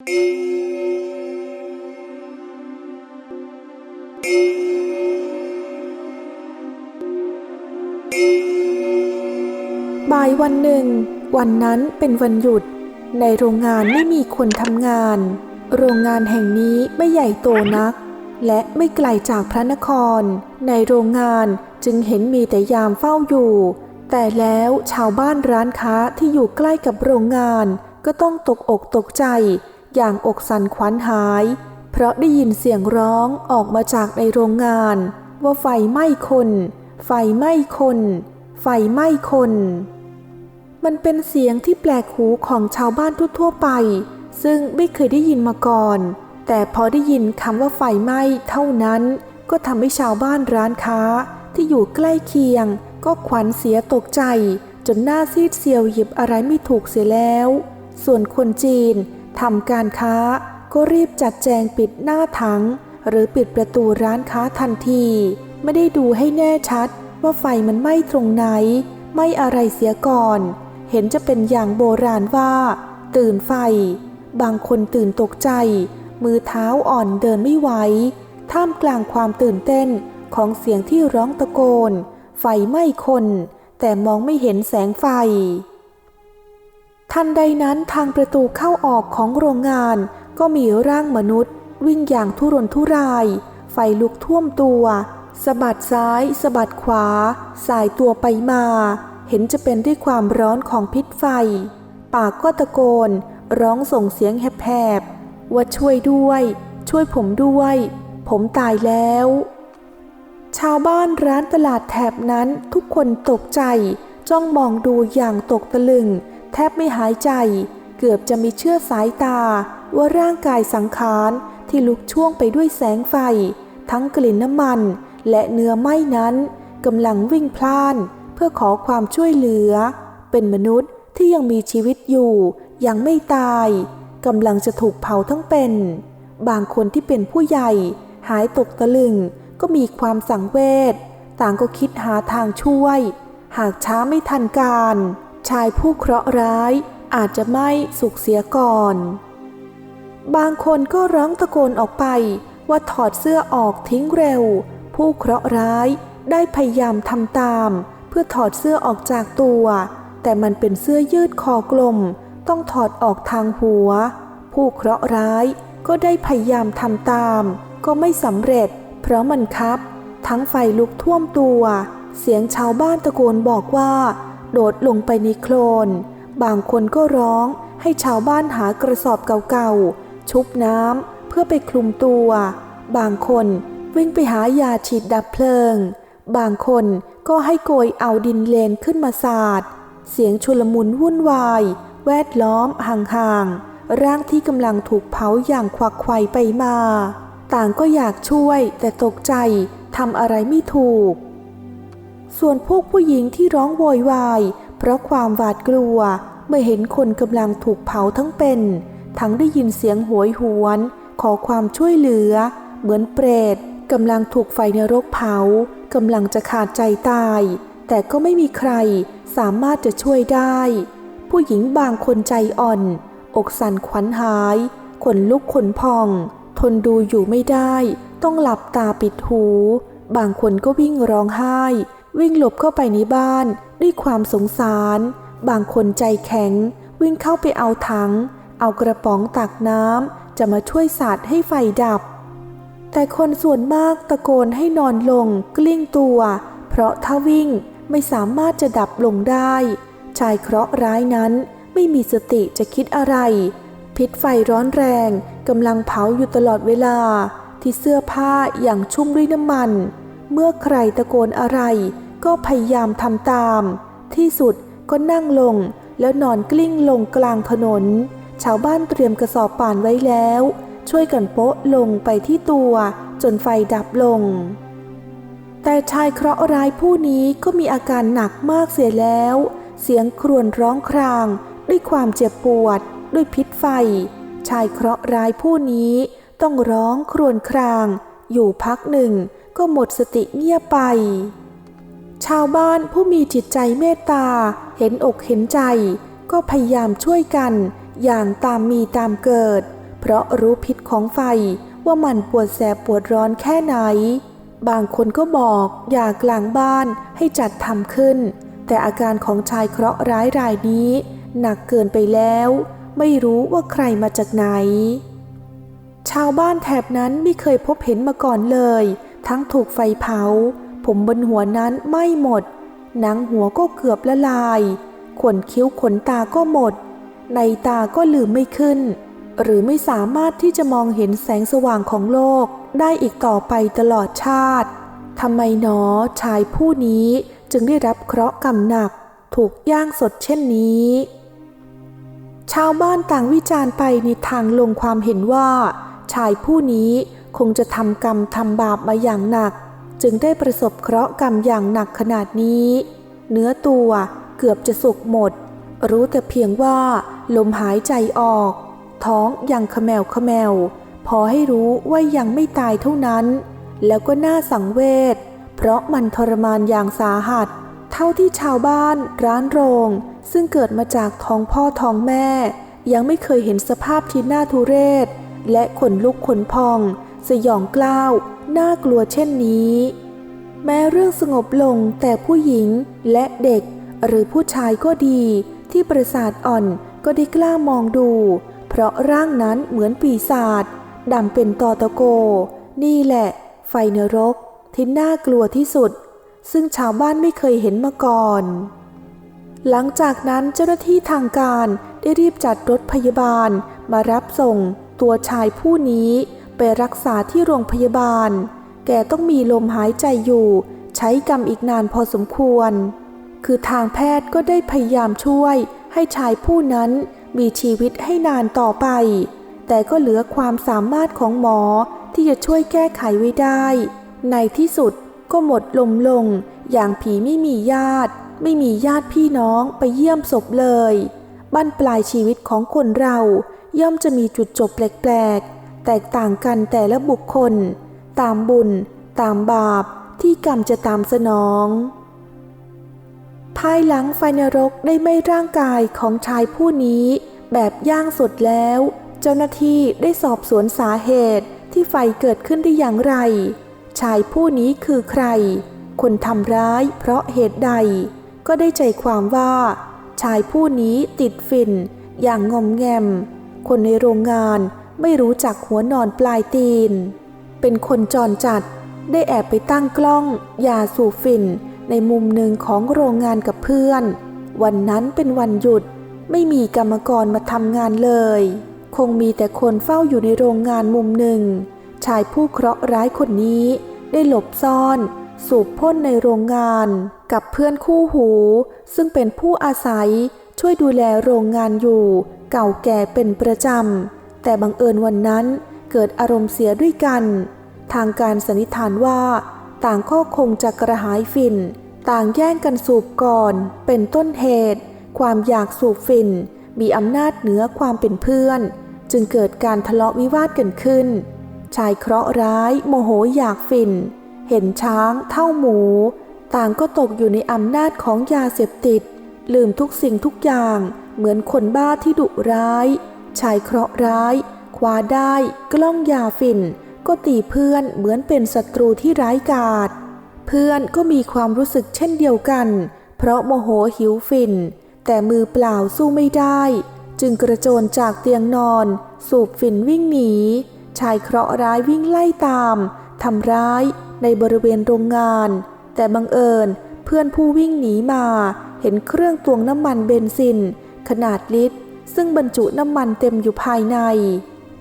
บ่ายวันหนึ่ง วันนั้นเป็นวันหยุด ในโรงงานไม่มีคนทำงาน โรงงานแห่งนี้ไม่ใหญ่โตนัก และไม่ไกลจากพระนคร ในโรงงานจึงเห็นมีแต่ยามเฝ้าอยู่ แต่แล้วชาวบ้านร้านค้าที่อยู่ใกล้กับโรงงานก็ต้องตกอกตกใจ อย่างอกสั่นขวัญหาย เพราะได้ยินเสียงร้องออกมาจากในโรงงาน ว่าไฟไหม้คน ไฟไหม้คน ไฟไหม้คน มันเป็นเสียงที่แปลกหูของชาวบ้านทั่วๆไป ซึ่งไม่เคยได้ยินมาก่อน แต่พอได้ยินคำว่าไฟไหม้เท่านั้น ก็ทำให้ชาวบ้านร้านค้าที่อยู่ใกล้เคียง ก็ขวัญเสียตกใจ จนหน้าซีดเซียวหยิบอะไรไม่ถูกเสียแล้ว ส่วนคนจีน ทำการค้าก็รีบจัดแจงปิดหน้าถัง หรือปิดประตูร้านค้าทันที ไม่ได้ดูให้แน่ชัดว่าไฟมันไหม้ตรงไหนไหม้อะไรเสียก่อน เห็นจะเป็นอย่างโบราณว่า ตื่นไฟ บางคนตื่นตกใจ มือเท้าอ่อนเดินไม่ไหว ท่ามกลางความตื่นเต้นของเสียงที่ร้องตะโกน ไฟไหม้คน แต่มองไม่เห็นแสงไฟ ทันใดนั้นทางประตูเข้าออกของโรงงาน ก็มีร่างมนุษย์ วิ่งอย่างทุรนทุราย ไฟลุกท่วมตัวสะบัดซ้ายสะบัดขวา สายตัวไปมา เห็นจะเป็นด้วยความร้อนของพิษไฟ ปากก็ตะโกน ร้องส่งเสียงแหบๆว่าช่วยด้วย ช่วยผมด้วย ผมตายแล้ว ชาวบ้านร้านตลาดแถบนั้นทุกคนตกใจ จ้องมองดูอย่างตกตะลึง แทบไม่หายใจ เกือบจะมีเชื่อสายตา ว่าร่างกายสังขารที่ลุกช่วงไปด้วยแสงไฟ ทั้งกลิ่นน้ำมัน และเนื้อไหม้นั้นกำลังวิ่งพล่าน เพื่อขอความช่วยเหลือ เป็นมนุษย์ที่ยังมีชีวิตอยู่ ยังไม่ตายกำลังจะถูกเผาทั้งเป็น บางคนที่เป็นผู้ใหญ่ หายตกตะลึงก็มีความสังเวชต่างก็คิดหาทางช่วย หากช้าไม่ทันการ ชายผู้เคราะห์ร้ายอาจจะไม่สุขเสียก่อน บางคนก็ร้องตะโกนออกไปว่าถอดเสื้อออกทิ้งเร็ว ผู้เคราะห์ร้ายได้พยายามทำตาม เพื่อถอดเสื้อออกจากตัว แต่มันเป็นเสื้อยืดคอกลม ต้องถอดออกทางหัว ผู้เคราะห์ร้ายก็ได้พยายามทำตาม ก็ไม่สำเร็จ เพราะมันคับ ทั้งไฟลุกท่วมตัว เสียงชาวบ้านตะโกนบอกว่า โดดลงไปในโคลน บางคนก็ร้องให้ชาวบ้านหากระสอบเก่าๆ ชุบน้ำเพื่อไปคลุมตัว บางคนวิ่งไปหายาฉีดดับเพลิง บางคนก็ให้โกยเอาดินเลนขึ้นมาสาด เสียงชุลมุนวุ่นวาย แวดล้อมห่างๆ ร่างที่กำลังถูกเผาอย่างควักไขว่ไปมา ต่างก็อยากช่วยแต่ตกใจทำอะไรไม่ถูก ส่วนพวกผู้หญิงที่ร้องโวยวาย เพราะความหวาดกลัวเมื่อเห็นคนกำลังถูกเผาทั้งเป็น ทั้งได้ยินเสียงโหยหวน ขอความช่วยเหลือ เหมือนเปรตกำลังถูกไฟนรกเผากำลังจะขาดใจตาย แต่ก็ไม่มีใครสามารถจะช่วยได้ ผู้หญิงบางคนใจอ่อน อกสั่นขวัญหาย ขนลุกขนพอง ทนดูอยู่ไม่ได้ ต้องหลับตาปิดหู บางคนก็วิ่งร้องไห้ วิ่งหลบเข้าไปในบ้านด้วยความสงสาร บางคนใจแข็ง วิ่งเข้าไปเอาถัง เอากระป๋องตักน้ำจะมาช่วยสาดให้ไฟดับ แต่คนส่วนมากตะโกนให้นอนลงกลิ้งตัว เพราะถ้าวิ่งไม่สามารถจะดับลงได้ ชายเคราะห์ร้ายนั้นไม่มีสติจะคิดอะไร พิษไฟร้อนแรงกำลังเผาอยู่ตลอดเวลาที่เสื้อผ้าอย่างชุ่มด้วยน้ำมัน เมื่อใครตะโกนอะไร ก็พยายามทำตาม ที่สุดก็นั่งลงแล้วนอนกลิ้งลงกลางถนน ชาวบ้านเตรียมกระสอบป่านไว้แล้ว ช่วยกันโป๊ะลงไปที่ตัวจนไฟดับลง แต่ชายเคราะห์ร้ายผู้นี้ก็มีอาการหนักมากเสียแล้ว เสียงครวญร้องคราง ด้วยความเจ็บปวด ด้วยพิษไฟ ชายเคราะห์ร้ายผู้นี้ต้องร้องครวญคราง อยู่พักหนึ่งก็หมดสติเงียบไป ชาวบ้านผู้มีจิตใจเมตตา เห็นอกเห็นใจ ก็พยายามช่วยกันอย่างตามมีตามเกิด เพราะรู้พิษของไฟว่ามันปวดแสบปวดร้อนแค่ไหน บางคนก็บอกอยากกลางบ้านให้จัดทำขึ้น แต่อาการของชายเคราะห์ร้ายรายนี้ หนักเกินไปแล้ว ไม่รู้ว่าใครมาจากไหน ชาวบ้านแถบนั้นไม่เคยพบเห็นมาก่อนเลย ทั้งถูกไฟเผา ผมบนหัวนั้นไม้หมด หนังหัวก็เกือบละลาย ขนคิ้วขนตาก็หมด ในตาก็ลืมไม่ขึ้น หรือไม่สามารถที่จะมองเห็นแสงสว่างของโลกได้อีกต่อไปตลอดชาติ ทำไมหนอชายผู้นี้จึงได้รับเคราะห์กรรมหนัก ถูกย่างสดเช่นนี้ ชาวบ้านต่างวิจารณ์ไปในทางลงความเห็นว่า ชายผู้นี้คงจะทำกรรมทำบาปมาอย่างหนัก จึงได้ประสบเคราะห์กรรมอย่างหนักขนาดนี้ เนื้อตัวเกือบจะสุกหมด รู้แต่เพียงว่า ลมหายใจออก ท้องยังขมแมวขมแมวพอให้รู้ว่ายังไม่ตายเท่านั้น แล้วก็น่าสังเวชเพราะมันทรมานอย่างสาหัส เท่าที่ชาวบ้านร้านโรง ซึ่งเกิดมาจากท้องพ่อท้องแม่ ยังไม่เคยเห็นสภาพที่น่าทุเรศ และขนลุกขนพอง สยองกล้าว น่ากลัวเช่นนี้ แม้เรื่องสงบลงแต่ผู้หญิงและเด็กหรือผู้ชายก็ดีที่ประสาทอ่อนก็ได้กล้ามองดู เพราะร่างนั้นเหมือนปีศาจดำเป็นตอตะโก นี่แหละ ไฟนรกที่น่ากลัวที่สุด ซึ่งชาวบ้านไม่เคยเห็นมาก่อน หลังจากนั้นเจ้าหน้าที่ทางการได้รีบจัดรถพยาบาลมารับส่งตัวชายผู้นี้ ไปรักษาที่โรงพยาบาล แกต้องมีลมหายใจอยู่ ใช้กรรมอีกนานพอสมควร คือทางแพทย์ก็ได้พยายามช่วย ให้ชายผู้นั้นมีชีวิตให้นานต่อไป แต่ก็เหลือความสามารถของหมอที่จะช่วยแก้ไขไว้ได้ ในที่สุดก็หมดลมลง อย่างผีไม่มีญาติ ไม่มีญาติพี่น้องไปเยี่ยมศพเลย บั้นปลายชีวิตของคนเราย่อมจะมีจุดจบแปลกๆ แตกต่างกันแต่ละบุคคล ตามบุญ ตามบาปที่กรรมจะตามสนอง ภายหลังไฟนรกได้ไม้ร่างกายของชายผู้นี้ แบบย่างสดแล้ว เจ้าหน้าที่ได้สอบสวนสาเหตุที่ไฟเกิดขึ้นได้อย่างไร ชายผู้นี้คือใคร คนทำร้ายเพราะเหตุใด ก็ได้ใจความว่า ชายผู้นี้ติดฝิ่น อย่างงอมแงม คนในโรงงาน ไม่รู้จักหัวนอนปลายตีน เป็นคนจรจัดได้แอบไปตั้งกล้อง ยาสูบฝิ่น ในมุมหนึ่งของโรงงานกับเพื่อน วันนั้นเป็นวันหยุด ไม่มีกรรมกรมาทำงานเลย คงมีแต่คนเฝ้าอยู่ในโรงงานมุมหนึ่ง ชายผู้เคราะห์ร้ายคนนี้ ได้หลบซ่อน สูบพ่นในโรงงาน กับเพื่อนคู่หู ซึ่งเป็นผู้อาศัยช่วยดูแลโรงงานอยู่ เก่าแก่เป็นประจำ แต่บังเอิญวันนั้นเกิดอารมณ์เสียด้วยกัน ทางการสันนิษฐานว่า ต่างก็คงจะกระหายฝิ่น ต่างแย่งกันสูบก่อน เป็นต้นเหตุ ความอยากสูบฝิ่น มีอำนาจเหนือความเป็นเพื่อน จึงเกิดการทะเลาะวิวาทกันขึ้น ชายเคราะห์ร้ายโมโหอยากฝิ่น เห็นช้างเท่าหมู ต่างก็ตกอยู่ในอำนาจของยาเสพติด ลืมทุกสิ่งทุกอย่างเหมือนคนบ้าที่ดุร้าย ชายเคราะห์ร้ายคว้าได้กล้องยาฝิ่น ก็ตีเพื่อนเหมือนเป็นศัตรูที่ร้ายกาจเพื่อนก็มีความรู้สึกเช่นเดียวกัน เพราะโมโหหิวฝิ่น แต่มือเปล่าสู้ไม่ได้ จึงกระโจนจากเตียงนอน สูบฝิ่นวิ่งหนี ชายเคราะห์ร้ายวิ่งไล่ตามทำร้ายในบริเวณโรงงาน แต่บังเอิญเพื่อนผู้วิ่งหนีมา เห็นเครื่องตวงน้ำมันเบนซิน ขนาดลิตร ซึ่งบรรจุน้ำมันเต็มอยู่ภายใน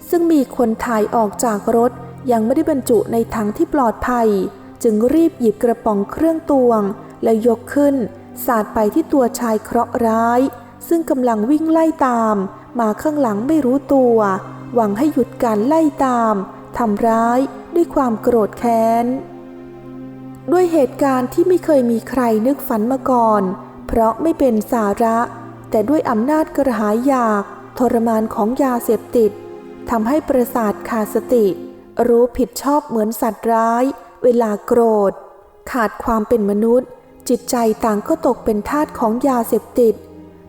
ซึ่งมีคนถ่ายออกจากรถยังไม่ได้บรรจุในถังที่ปลอดภัย จึงรีบหยิบกระป๋องเครื่องตวง แล้วยกขึ้น สาดไปที่ตัวชายเคราะห์ร้าย ซึ่งกำลังวิ่งไล่ตาม มาข้างหลังไม่รู้ตัว หวังให้หยุดการไล่ตามทำร้ายด้วยความโกรธแค้น ด้วยเหตุการณ์ที่ไม่เคยมีใครนึกฝันมาก่อน เพราะไม่เป็นสาระ แต่ด้วยอำนาจกระหายอยาก ทรมานของยาเสพติดทำให้ประสาทขาดสติ รู้ผิดชอบเหมือนสัตว์ร้าย เวลาโกรธ ขาดความเป็นมนุษย์ จิตใจต่างก็ตกเป็นทาสของยาเสพติด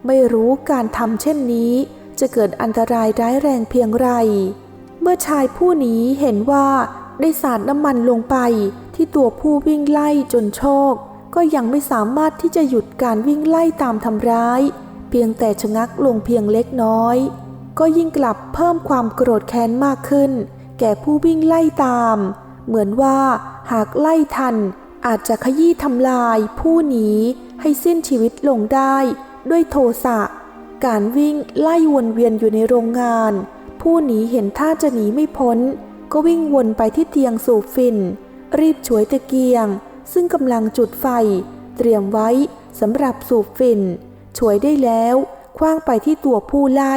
ไม่รู้การทำเช่นนี้ จะเกิดอันตรายร้ายแรงเพียงไร เมื่อชายผู้นี้เห็นว่าได้สาดน้ำมันลงไปที่ตัวผู้วิ่งไล่จนโชค ก็ยังไม่สามารถที่จะหยุดการวิ่งไล่ตามทำร้าย เพียงแต่ชะงักลงเพียงเล็กน้อย ก็ยิ่งกลับเพิ่มความโกรธแค้นมากขึ้น แก่ผู้วิ่งไล่ตาม เหมือนว่าหากไล่ทัน อาจจะขยี้ทำลายผู้หนีให้สิ้นชีวิตลงได้ ด้วยโทสะ การวิ่งไล่วนเวียนอยู่ในโรงงาน ผู้หนีเห็นท่าจะหนีไม่พ้น ก็วิ่งวนไปที่เตียงสูบฝิ่นรีบฉวยตะเกียง ซึ่งกำลังจุดไฟ เตรียมไว้สำหรับสูบฝิ่น ฉวยได้แล้วคว้างไปที่ตัวผู้ไล่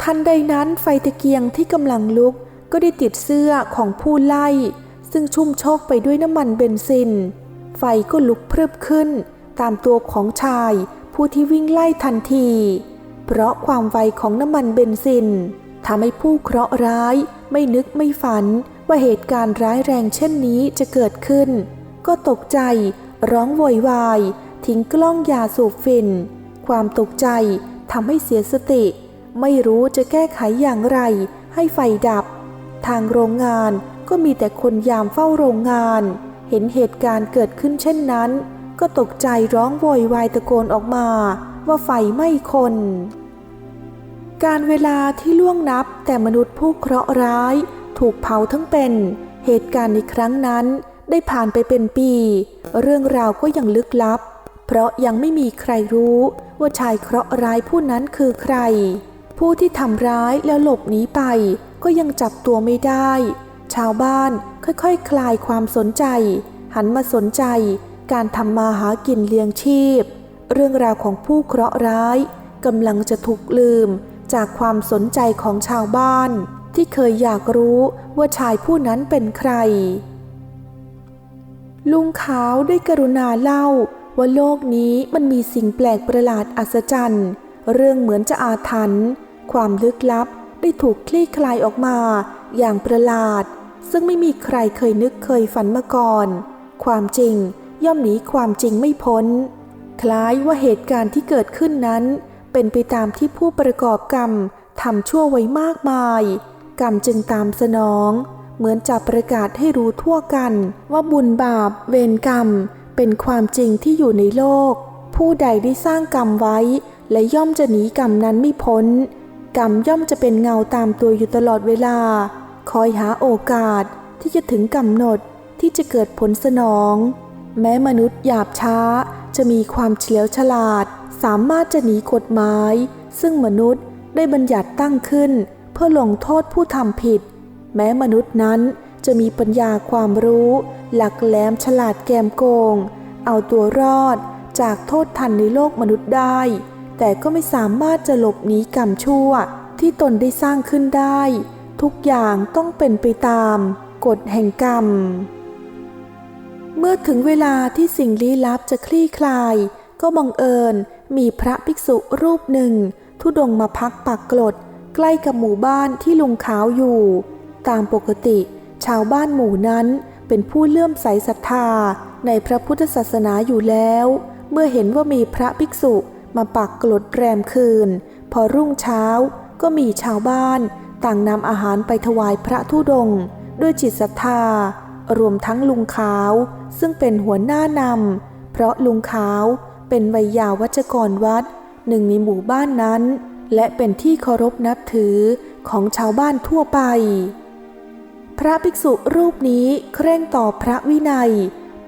ทันใดนั้นไฟตะเกียงที่กำลังลุกก็ได้ติดเสื้อของผู้ไล่ ซึ่งชุ่มโชกไปด้วยน้ำมันเบนซิน ไฟก็ลุกพรึบขึ้น ตามตัวของชายผู้ที่วิ่งไล่ทันที เพราะความไวของน้ำมันเบนซินทำให้ผู้เคราะห์ร้ายไม่นึกไม่ฝันว่าเหตุการณ์ร้ายแรงเช่นนี้จะเกิดขึ้น ก็ตกใจร้องโวยวาย ทิ้งกล้องยาสูบฝิ่นความตกใจทำให้เสียสติ ไม่รู้จะแก้ไขอย่างไร ให้ไฟดับ ทางโรงงานก็มีแต่คนยามเฝ้าโรงงาน เห็นเหตุการณ์เกิดขึ้นเช่นนั้น ก็ตกใจร้องโวยวายตะโกนออกมาว่าไฟไหม้คน การเวลาที่ล่วงนับแต่มนุษย์ผู้เคราะห์ร้าย ถูกเผาทั้งเป็น เหตุการณ์ในครั้งนั้นได้ผ่านไปเป็นปี เรื่องราวก็ยังลึกลับ เพราะยังไม่มีใครรู้ว่าชายเคราะห์ร้ายผู้นั้นคือใคร ผู้ที่ทำร้ายแล้วหลบหนีไป ก็ยังจับตัวไม่ได้ ชาวบ้านค่อยๆคคลายความสนใจ หันมาสนใจ การทำมาหากินเลี้ยงชีพ เรื่องราวของผู้เคราะห์ร้ายกำลังจะถูกลืมจากความสนใจของชาวบ้าน ที่เคยอยากรู้ว่าชายผู้นั้นเป็นใคร ลุงขาวได้กรุณาเล่า ว่าโลกนี้มันมีสิ่งแปลกประหลาดอัศจรรย์ เรื่องเหมือนจะอาถรรพ์ความลึกลับได้ถูกคลี่คลายออกมาอย่างประหลาด ซึ่งไม่มีใครเคยนึกเคยฝันมาก่อน ความจริงย่อมหนีความจริงไม่พ้น คล้ายว่าเหตุการณ์ที่เกิดขึ้นนั้น เป็นไปตามที่ผู้ประกอบกรรมทำชั่วไว้มากมาย กรรมจึงตามสนอง เหมือนจะประกาศให้รู้ทั่วกัน ว่าบุญบาปเวรกรรม เป็นความจริงที่อยู่ในโลก ผู้ใดได้สร้างกรรมไว้ และย่อมจะหนีกรรมนั้นไม่พ้น กรรมย่อมจะเป็นเงาตามตัวอยู่ตลอดเวลา คอยหาโอกาสที่จะถึงกำหนดที่จะเกิดผลสนอง แม้มนุษย์หยาบช้าจะมีความเฉลียวฉลาด สามารถจะหนีกฎหมาย ซึ่งมนุษย์ได้บัญญัติตั้งขึ้น เพื่อลงโทษผู้ทำผิด แม้มนุษย์นั้นจะมีปัญญาความรู้ หลักแหลมฉลาดแกมโกง เอาตัวรอดจากโทษทันในโลกมนุษย์ได้ แต่ก็ไม่สามารถจะหลบหนีกรรมชั่ว ที่ตนได้สร้างขึ้นได้ ทุกอย่างต้องเป็นไปตามกฎแห่งกรรม เมื่อถึงเวลาที่สิ่งลี้ลับจะคลี่คลาย ก็บังเอิญมีพระภิกษุรูปหนึ่ง ทุดงมาพักปักกลด ใกล้กับหมู่บ้านที่ลุงขาวอยู่ ตามปกติ ชาวบ้านหมู่นั้น เป็นผู้เลื่อมใสศรัทธาในพระพุทธศาสนาอยู่แล้ว เมื่อเห็นว่ามีพระภิกษุมาปักกลดแรมคืน พอรุ่งเช้าก็มีชาวบ้าน ต่างนำอาหารไปถวายพระธุดง ด้วยจิตศรัทธา รวมทั้งลุงขาว ซึ่งเป็นหัวหน้านำเพราะลุงขาวเป็นวัยยาวัจกรวัด หนึ่งในหมู่บ้านนั้น และเป็นที่เคารพนับถือของชาวบ้านทั่วไป พระภิกษุรูปนี้เคร่งต่อพระวินัย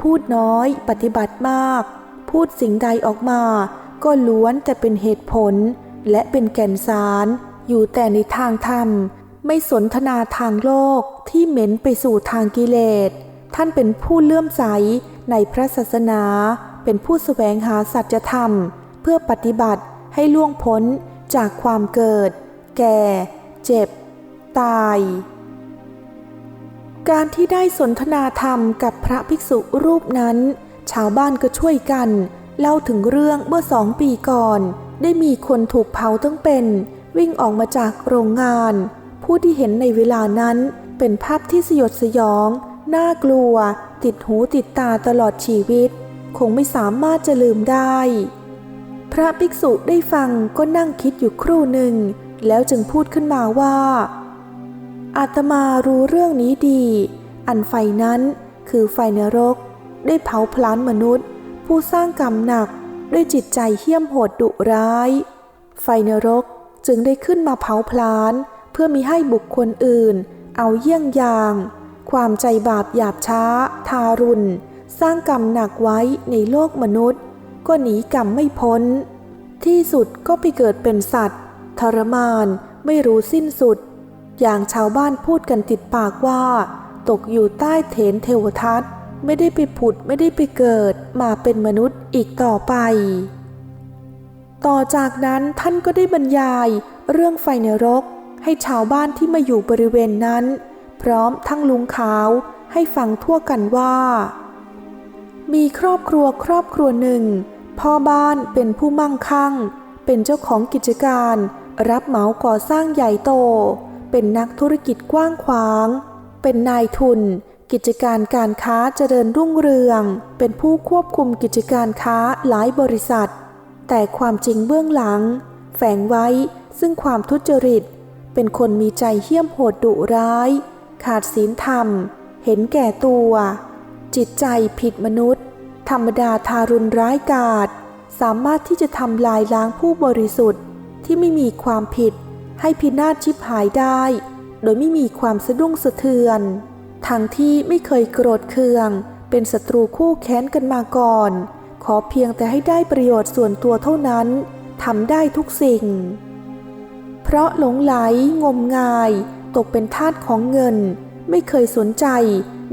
พูดน้อยปฏิบัติมาก พูดสิ่งใดออกมา ก็ล้วนแต่เป็นเหตุผล และเป็นแก่นสาร อยู่แต่ในทางธรรม ไม่สนทนาทางโลกที่เหม็นไปสู่ทางกิเลส ท่านเป็นผู้เลื่อมใสในพระศาสนา เป็นผู้แสวงหาสัจธรรม เพื่อปฏิบัติให้ล่วงพ้นจากความเกิด แก่ เจ็บ ตาย การที่ได้สนทนาธรรมกับพระภิกษุรูปนั้น ชาวบ้านก็ช่วยกัน เล่าถึงเรื่องเมื่อสองปีก่อน ได้มีคนถูกเผาทั้งเป็น วิ่งออกมาจากโรงงาน ผู้ที่เห็นในเวลานั้นเป็นภาพที่สยดสยอง น่ากลัว ติดหูติดตาตลอดชีวิต คงไม่สามารถจะลืมได้ พระภิกษุได้ฟังก็นั่งคิดอยู่ครู่หนึ่ง แล้วจึงพูดขึ้นมาว่า อาตมารู้เรื่องนี้ดี อันไฟนั้นคือไฟนรก ได้เผาพลานมนุษย์ ผู้สร้างกรรมหนักด้วยจิตใจเหี้ยมโหดดุร้าย ไฟนรกจึงได้ขึ้นมาเผาพลาน เพื่อมีให้บุคคลอื่น เอาเยี่ยงอย่าง ความใจบาปหยาบช้า ทารุณ สร้างกรรมหนักไว้ในโลกมนุษย์ ก็หนีกรรมไม่พ้น ที่สุดก็ไปเกิดเป็นสัตว์ ทรมานไม่รู้สิ้นสุด อย่างชาวบ้านพูดกันติดปากว่า ตกอยู่ใต้เถนเทวทัตไม่ได้ไปผุดไม่ได้ไปเกิดมาเป็นมนุษย์อีกต่อไป ต่อจากนั้นท่านก็ได้บรรยายเรื่องไฟนรก ให้ชาวบ้านที่มาอยู่บริเวณนั้น พร้อมทั้งลุงขาวให้ฟังทั่วกันว่า มีครอบครัวครอบครัวหนึ่ง พ่อบ้านเป็นผู้มั่งคั่ง เป็นเจ้าของกิจการ รับเหมาก่อสร้างใหญ่โต เป็นนักธุรกิจกว้างขวาง เป็นนายทุน กิจการการค้าเจริญรุ่งเรือง เป็นผู้ควบคุมกิจการค้าหลายบริษัท แต่ความจริงเบื้องหลัง แฝงไว้ซึ่งความทุจริต เป็นคนมีใจเหี้ยมโหดดุร้าย ขาดศีลธรรม เห็นแก่ตัว จิตใจผิดมนุษย์ ธรรมดาทารุณร้ายกาจสามารถที่จะทำลายล้างผู้บริสุทธิ์ที่ไม่มีความผิด ให้พินาศชิบหายได้ โดยไม่มีความสะดุ้งสะเทือน ทั้งที่ไม่เคยโกรธเคือง เป็นศัตรูคู่แค้นกันมาก่อน ขอเพียงแต่ให้ได้ประโยชน์ส่วนตัวเท่านั้นทำได้ทุกสิ่ง เพราะหลงไหลงมงาย ตกเป็นทาสของเงิน ไม่เคยสนใจ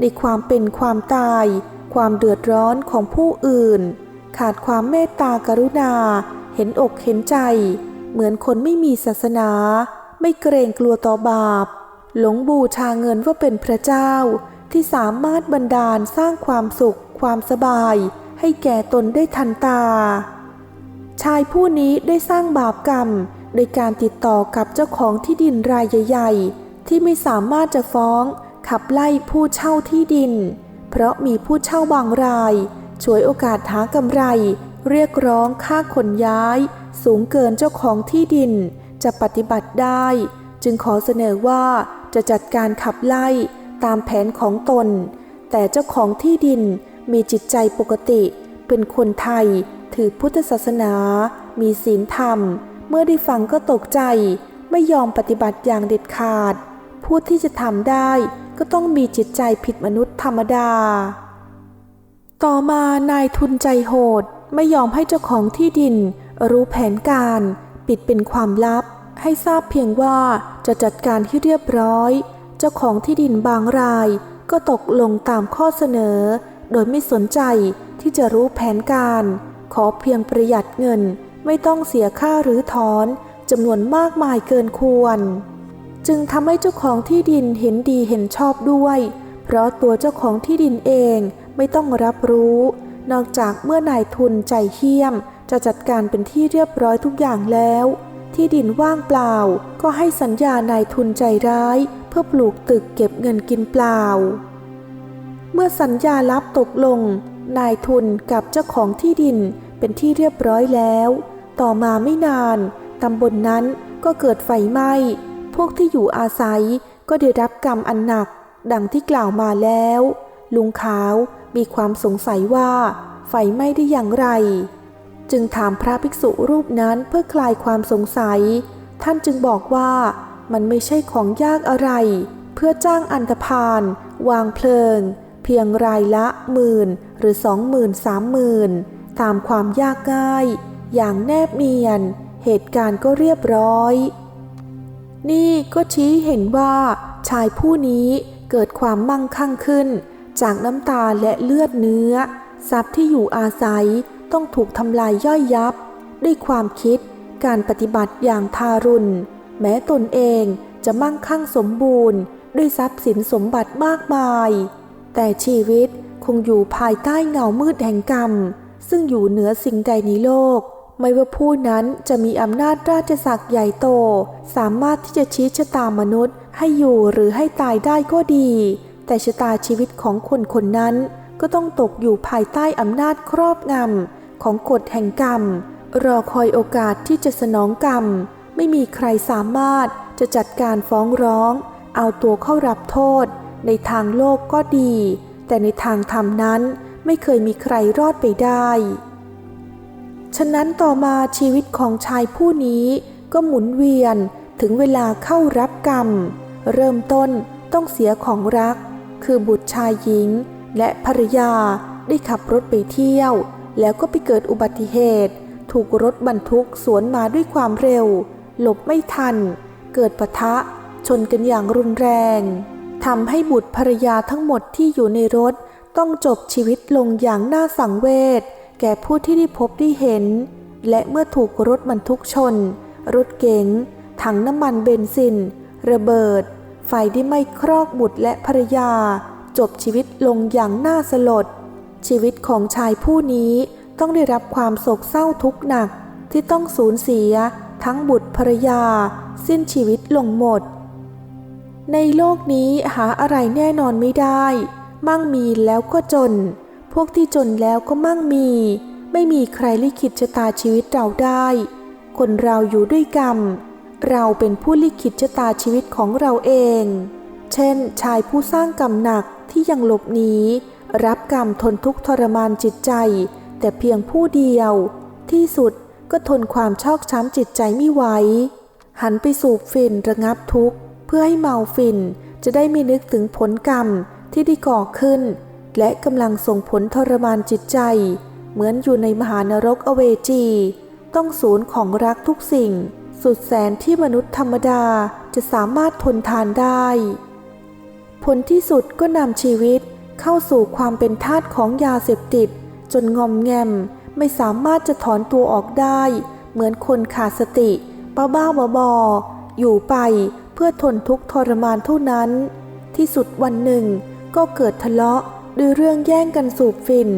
ในความเป็นความตาย ความเดือดร้อนของผู้อื่น ขาดความเมตตากรุณา เห็นอกเห็นใจ เหมือนคนไม่มีศาสนา ไม่เกรงกลัวต่อบาป หลงบูชาเงินว่าเป็นพระเจ้า ที่สามารถบันดาลสร้างความสุข ความสบาย ให้แก่ตนได้ทันตา ชายผู้นี้ได้สร้างบาปกรรม โดยการติดต่อกับเจ้าของที่ดินรายใหญ่ๆ ที่ไม่สามารถจะฟ้องขับไล่ผู้เช่าที่ดิน เพราะมีผู้เช่าบางรายฉวยโอกาสหากำไร เรียกร้องค่าขนย้าย สูงเกินเจ้าของที่ดินจะปฏิบัติได้ จึงขอเสนอว่าจะจัดการขับไล่ตามแผนของตน แต่เจ้าของที่ดินมีจิตใจปกติ เป็นคนไทย ถือพุทธศาสนา มีศีลธรรม เมื่อได้ฟังก็ตกใจ ไม่ยอมปฏิบัติอย่างเด็ดขาด ผู้ที่จะทำได้ก็ต้องมีจิตใจผิดมนุษย์ธรรมดา ต่อมานายทุนใจโหดไม่ยอมให้เจ้าของที่ดิน รู้แผนการปิดเป็นความลับ ให้ทราบเพียงว่าจะจัดการที่เรียบร้อย เจ้าของที่ดินบางรายก็ตกลงตามข้อเสนอ โดยไม่สนใจที่จะรู้แผนการ ขอเพียงประหยัดเงินไม่ต้องเสียค่าหรือถอนจำนวนมากมายเกินควร จึงทำให้เจ้าของที่ดินเห็นดีเห็นชอบด้วย เพราะตัวเจ้าของที่ดินเองไม่ต้องรับรู้ นอกจากเมื่อนายทุนใจเหี้ยม จะจัดการเป็นที่เรียบร้อยทุกอย่างแล้ว ที่ดินว่างเปล่า ก็ให้สัญญานายทุนใจร้าย เพื่อปลูกตึกเก็บเงินกินเปล่า เมื่อสัญญาลับตกลง นายทุนกับเจ้าของที่ดินเป็นที่เรียบร้อยแล้ว ต่อมาไม่นานตำบลนนั้นก็เกิดไฟไหม้ พวกที่อยู่อาศัยก็ได้รับกรรมอันหนัก ดังที่กล่าวมาแล้ว ลุงขาวมีความสงสัยว่า ไฟไหม้ได้อย่างไร จึงถามพระภิกษุรูปนั้นเพื่อคลายความสงสัย ท่านจึงบอกว่ามันไม่ใช่ของยากอะไร เพื่อจ้างอันธพาลวางเพลิง เพียงรายละหมื่นหรือสองหมื่นสามหมื่นตามความยากง่าย อย่างแนบเนียน เหตุการณ์ก็เรียบร้อย นี่ก็ชี้เห็นว่า ชายผู้นี้เกิดความมั่งคั่งขึ้น จากน้ำตาและเลือดเนื้อ ทรัพย์ที่อยู่อาศัย ต้องถูกทำลายย่อยยับ ด้วยความคิดการปฏิบัติอย่างทารุณ แม้ตนเองจะมั่งคั่งสมบูรณ์ ด้วยทรัพย์สินสมบัติมากมาย แต่ชีวิตคงอยู่ภายใต้เงามืดแห่งกรรม ซึ่งอยู่เหนือสิ่งใดในโลก ไม่ว่าผู้นั้นจะมีอำนาจราชศักดิ์ใหญ่โต สามารถที่จะชี้ชะตามนุษย์ ให้อยู่หรือให้ตายได้ก็ดี แต่ชะตาชีวิตของคนคนนั้นก็ต้องตกอยู่ภายใต้อำนาจครอบงำ ของกฎแห่งกรรม รอคอยโอกาสที่จะสนองกรรม ไม่มีใครสามารถจะจัดการฟ้องร้อง เอาตัวเข้ารับโทษ ในทางโลกก็ดี แต่ในทางธรรมนั้นไม่เคยมีใครรอดไปได้ ฉะนั้นต่อมาชีวิตของชายผู้นี้ก็หมุนเวียนถึงเวลาเข้ารับกรรม เริ่มต้นต้องเสียของรัก คือบุตรชายหญิง และภรรยาได้ขับรถไปเที่ยว แล้วก็ไปเกิดอุบัติเหตุ ถูกรถบรรทุกสวนมาด้วยความเร็ว หลบไม่ทัน เกิดปะทะ ชนกันอย่างรุนแรงทำให้บุตรภรรยาทั้งหมดที่อยู่ในรถ ต้องจบชีวิตลงอย่างน่าสังเวชแก่ผู้ที่ได้พบได้เห็น และเมื่อถูกรถบรรทุกชน รถเก๋ง ถังน้ำมันเบนซิน ระเบิด ไฟได้ไหม้ครอกบุตรและภรรยา จบชีวิตลงอย่างน่าสลด ชีวิตของชายผู้นี้ต้องได้รับความโศกเศร้าทุกข์หนักที่ต้องสูญเสียทั้งบุตรภรรยา สิ้นชีวิตลงหมด ในโลกนี้หาอะไรแน่นอนไม่ได้ มั่งมีแล้วก็จน พวกที่จนแล้วก็มั่งมี ไม่มีใครลิขิตชะตาชีวิตเราได้ คนเราอยู่ด้วยกรรม เราเป็นผู้ลิขิตชะตาชีวิตของเราเอง เช่น ชายผู้สร้างกรรมหนักที่ยังหลบหนี รับกรรมทนทุกข์ทรมานจิตใจ แต่เพียงผู้เดียว ที่สุดก็ทนความชอกช้ำจิตใจไม่ไหวหันไปสูบฝิ่นระงับทุกข์ เพื่อให้เมาฝิ่นจะได้ไม่นึกถึงผลกรรมที่ได้ก่อขึ้น และกำลังส่งผลทรมานจิตใจ เหมือนอยู่ในมหานรกอเวจี ต้องศูนย์ของรักทุกสิ่ง สุดแสนที่มนุษย์ธรรมดาจะสามารถทนทานได้ ผลที่สุดก็นำชีวิต เข้าสู่ความเป็นทาสของยาเสพติด จนงอมแงมไม่สามารถจะถอนตัวออกได้ เหมือนคนขาดสติบ้าบ้าบอบออยู่ไปเพื่อทนทุกข์ทรมานเท่านั้น ที่สุดวันหนึ่ง ก็เกิดทะเลาะด้วยเรื่องแย่งกันสูบฝิ่น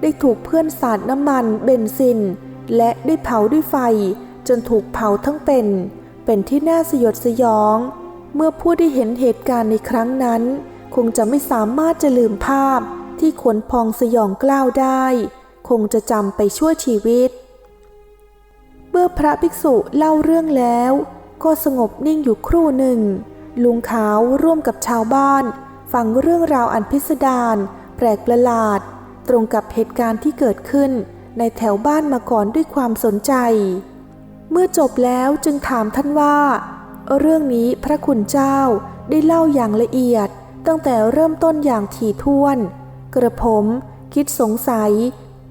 ได้ถูกเพื่อนสาดน้ำมันเบนซิน และได้เผาด้วยไฟ จนถูกเผาทั้งเป็น เป็นที่น่าสยดสยอง เมื่อผู้ได้เห็นเหตุการณ์ในครั้งนั้น งจะไม่สามารถจะลืมภาพที่ขนพองสยองกล้าวได้ คงจะจำไปชั่วชีวิต เมื่อพระภิกษุเล่าเรื่องแล้ว ก็สงบนิ่งอยู่ครู่หนึ่ง ลุงขาวร่วมกับชาวบ้าน ฟังเรื่องราวอันพิสดารแปลกประหลาด ตรงกับเหตุการณ์ที่เกิดขึ้นในแถวบ้านมาก่อนด้วยความสนใจ เมื่อจบแล้วจึงถามท่านว่า เรื่องนี้พระคุณเจ้าได้เล่าอย่างละเอียด ตั้งแต่เริ่มต้นอย่างถี่ถ้วน กระผมคิดสงสัย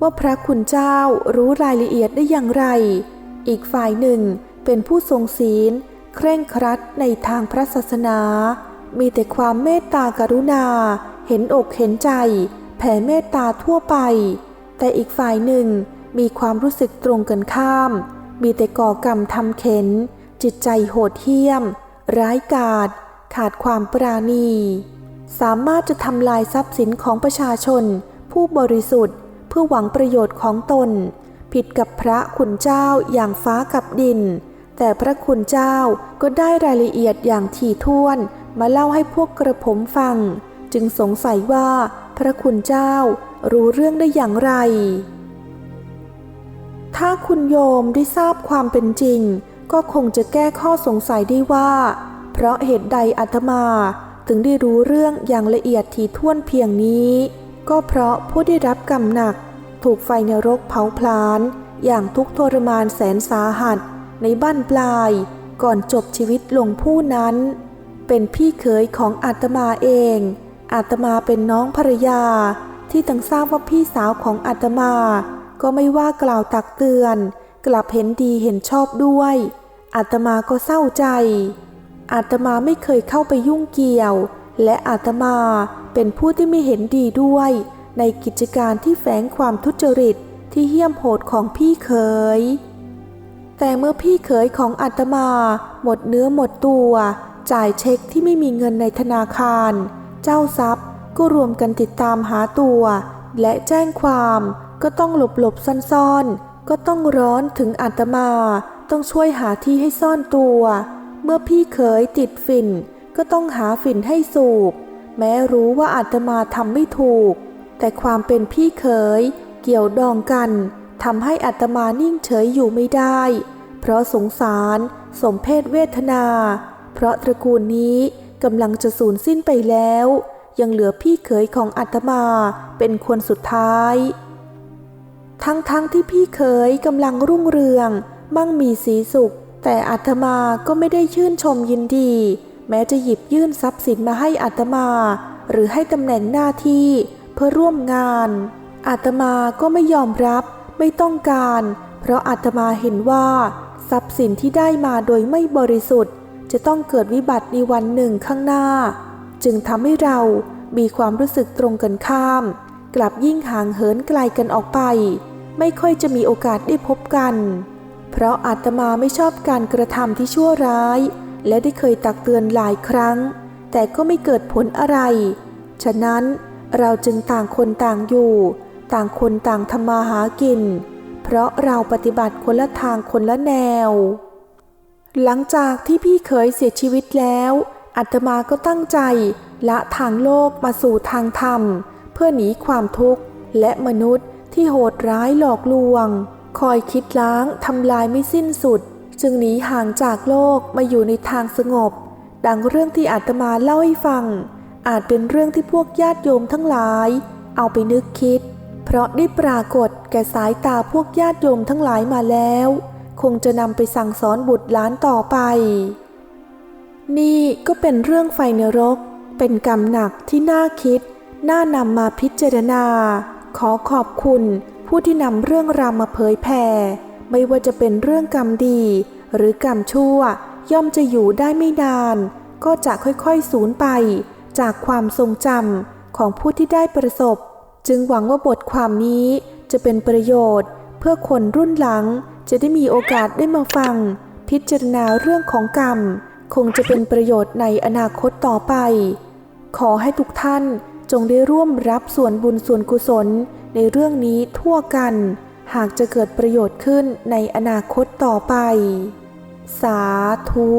ว่าพระคุณเจ้ารู้รายละเอียดได้อย่างไร อีกฝ่ายหนึ่งเป็นผู้ทรงศีล เคร่งครัดในทางพระศาสนา มีแต่ความเมตตากรุณา เห็นอกเห็นใจ แผ่เมตตาทั่วไป แต่อีกฝ่ายหนึ่งมีความรู้สึกตรงกันข้าม มีแต่ก่อกรรมทำเข็น จิตใจโหดเหี้ยม ร้ายกาจขาดความปราณี สามารถจะทำลายทรัพย์สินของประชาชน ผู้บริสุทธิ์ เพื่อหวังประโยชน์ของตน ผิดกับพระคุณเจ้าอย่างฟ้ากับดิน แต่พระคุณเจ้าก็ได้รายละเอียดอย่างถี่ถ้วน มาเล่าให้พวกกระผมฟัง จึงสงสัยว่าพระคุณเจ้ารู้เรื่องได้อย่างไร ถ้าคุณโยมได้ทราบความเป็นจริง ก็คงจะแก้ข้อสงสัยได้ว่า เพราะเหตุใดอาตมา ถึงได้รู้เรื่องอย่างละเอียดถี่ถ้วนเพียงนี้ ก็เพราะผู้ได้รับกรรมหนัก ถูกไฟนรกเผาพลาญอย่างทุกทรมานแสนสาหัส ในบ้านปลาย ก่อนจบชีวิตลงผู้นั้น เป็นพี่เขยของอาตมาเอง อาตมาเป็นน้องภรรยา ที่ตั้งทราบว่าพี่สาวของอาตมา ก็ไม่ว่ากล่าวตักเตือน กลับเห็นดีเห็นชอบด้วยอาตมาก็เศร้าใจ อาตมาไม่เคยเข้าไปยุ่งเกี่ยว และอาตมาเป็นผู้ที่ไม่เห็นดีด้วย ในกิจการที่แฝงความทุจริตที่เหี้ยมโหดของพี่เขย แต่เมื่อพี่เขยของอาตมาหมดเนื้อหมดตัว จ่ายเช็คที่ไม่มีเงินในธนาคาร เจ้าทรัพย์ก็รวมกันติดตามหาตัว และแจ้งความก็ต้องหลบหลบซ่อนๆ ก็ต้องร้อนถึงอาตมา ต้องช่วยหาที่ให้ซ่อนตัว เมื่อพี่เขยติดฝิ่นก็ต้องหาฝิ่นให้สูบ แม้รู้ว่าอาตมาทำไม่ถูก แต่ความเป็นพี่เขยเกี่ยวดองกันทำให้อัตมานิ่งเฉยอยู่ไม่ได้ เพราะสงสารสมเพศเวทนา เพราะตระกูลนี้กำลังจะสูญสิ้นไปแล้ว ยังเหลือพี่เขยของอัตมาเป็นคนสุดท้าย ทั้งๆทที่พี่เขยกำลังรุ่งเรือง มั่งมีสีสุข แต่อาตมาก็ไม่ได้ชื่นชมยินดี แม้จะหยิบยื่นทรัพย์สินมาให้อาตมา หรือให้ตำแหน่งหน้าที่เพื่อร่วมงานอาตมาก็ไม่ยอมรับไม่ต้องการ เพราะอาตมาเห็นว่า ทรัพย์สินที่ได้มาโดยไม่บริสุทธิ์ จะต้องเกิดวิบัติในวันหนึ่งข้างหน้า จึงทำให้เรามีความรู้สึกตรงกันข้าม กลับยิ่งห่างเหินไกลกันออกไป ไม่ค่อยจะมีโอกาสได้พบกัน เพราะอาตมาไม่ชอบการกระทำที่ชั่วร้าย และได้เคยตักเตือนหลายครั้ง แต่ก็ไม่เกิดผลอะไร ฉะนั้นเราจึงต่างคนต่างอยู่ ต่างคนต่างทำมาหากิน เพราะเราปฏิบัติคนละทางคนละแนว หลังจากที่พี่เคยเสียชีวิตแล้วอาตมาก็ตั้งใจละทางโลกมาสู่ทางธรรม เพื่อหนีความทุกข์และมนุษย์ที่โหดร้ายหลอกลวง คอยคิดล้างทำลายไม่สิ้นสุด จึงหนีห่างจากโลกมาอยู่ในทางสงบ ดังเรื่องที่อาตมาเล่าให้ฟัง อาจเป็นเรื่องที่พวกญาติโยมทั้งหลาย เอาไปนึกคิด เพราะได้ปรากฏแก่สายตาพวกญาติโยมทั้งหลายมาแล้ว คงจะนำไปสั่งสอนบุตรหลานต่อไป นี่ก็เป็นเรื่องไฟนรก เป็นกรรมหนักที่น่าคิด น่านำมาพิจารณา ขอขอบคุณ ผู้ที่นำเรื่องราวมาเผยแผ่ไม่ว่าจะเป็นเรื่องกรรมดี หรือกรรมชั่วย่อมจะอยู่ได้ไม่นาน ก็จะค่อยๆสูญไป จากความทรงจำของผู้ที่ได้ประสบ จึงหวังว่าบทความนี้จะเป็นประโยชน์ เพื่อคนรุ่นหลังจะได้มีโอกาสได้มาฟัง พิจารณาเรื่องของกรรม คงจะเป็นประโยชน์ในอนาคตต่อไป ขอให้ทุกท่าน จงได้ร่วมรับส่วนบุญส่วนกุศลในเรื่องนี้ทั่วกัน หากจะเกิดประโยชน์ขึ้นในอนาคตต่อไป สาธุ